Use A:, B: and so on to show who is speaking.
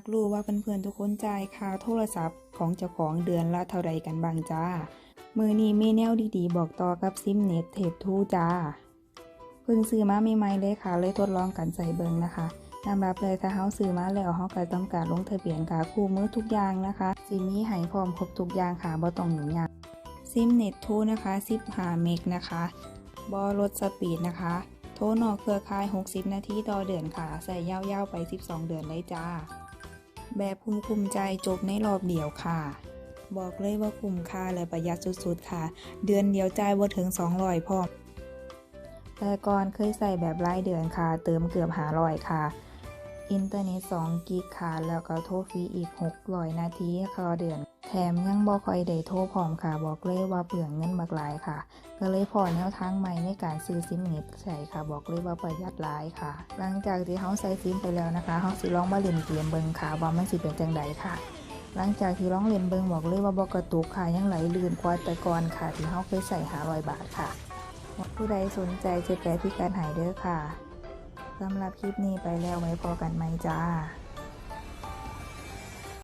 A: ากรู้ว่าเพื่อนๆทุกคนจ่ายค่าโทรศัพท์ของเจ้าของเดือนละเท่าไรกันบ้างจ้า มือนี้มีแนวดีๆ บอกต่อกับซิมเน็ตเทปทูจ้า เพิ่งซื้อมาใหม่ๆเลยค่ะ เลยทดลองกันใส่เบิงนะคะยอมรับเลยถ้าเฮาซื้อมาแล้วเฮาก็ต้องการลงทะเบียนค่ะคู่มือทุกอย่างนะคะสิมีให้พร้อมครบทุกอย่างค่ะบ่ต้องยุ่งยากซิมเน็ตทูนะคะ15เมกนะคะบ่ลดสปีดนะคะ โทรนอกเครือข่าย 60 นาทีต่อเดือนค่ะ ใส่ยาวๆไป 12 เดือนเลยจ้า แบบคุมคุ้มใจจบในรอบเดียวค่ะ บอกเลยว่าคุ้มค่าและประหยัดสุดๆค่ะ เดือนเดียวจ่ายบ่ถึง200พร้อมแต่ก่อนเคยใส่แบบรายเดือนค่ะ เติมเกือบหาลอยค่ะอินเทอร์เน็ต2กิกค่ะ แล้วก็โทรฟรีอีก600นาทีต่อเดือน แถมยังบ่ค่อยได้โทรพร้อมค่ะ บอกเลยว่าเปลืองเงินบักหลายค่ะ ก็เลยพอแนวทางใหม่ในการซื้อซิมเน็ตใช่ค่ะ บอกเลยว่าประหยัดหลายค่ะ หลังจากที่เฮาใส่ซิมไปแล้วนะคะเฮาสิลองมาเล่นเกมเบิ่งค่ะว่ามันสิเป็นจังใดค่ะหลังจากที่ลองเล่นเบิงบอกเลยว่าบ่กระตุกค่ะยังไหลลื่นกว่าแต่ก่อนค่ะ ที่เฮาเคยใส่500บาทค่ะ ผู้ใดสนใจจะแปลพิการหายเด้อค่ะสำหรับคลิปนี้ไปแล้วไว้พอกันไหมจ้า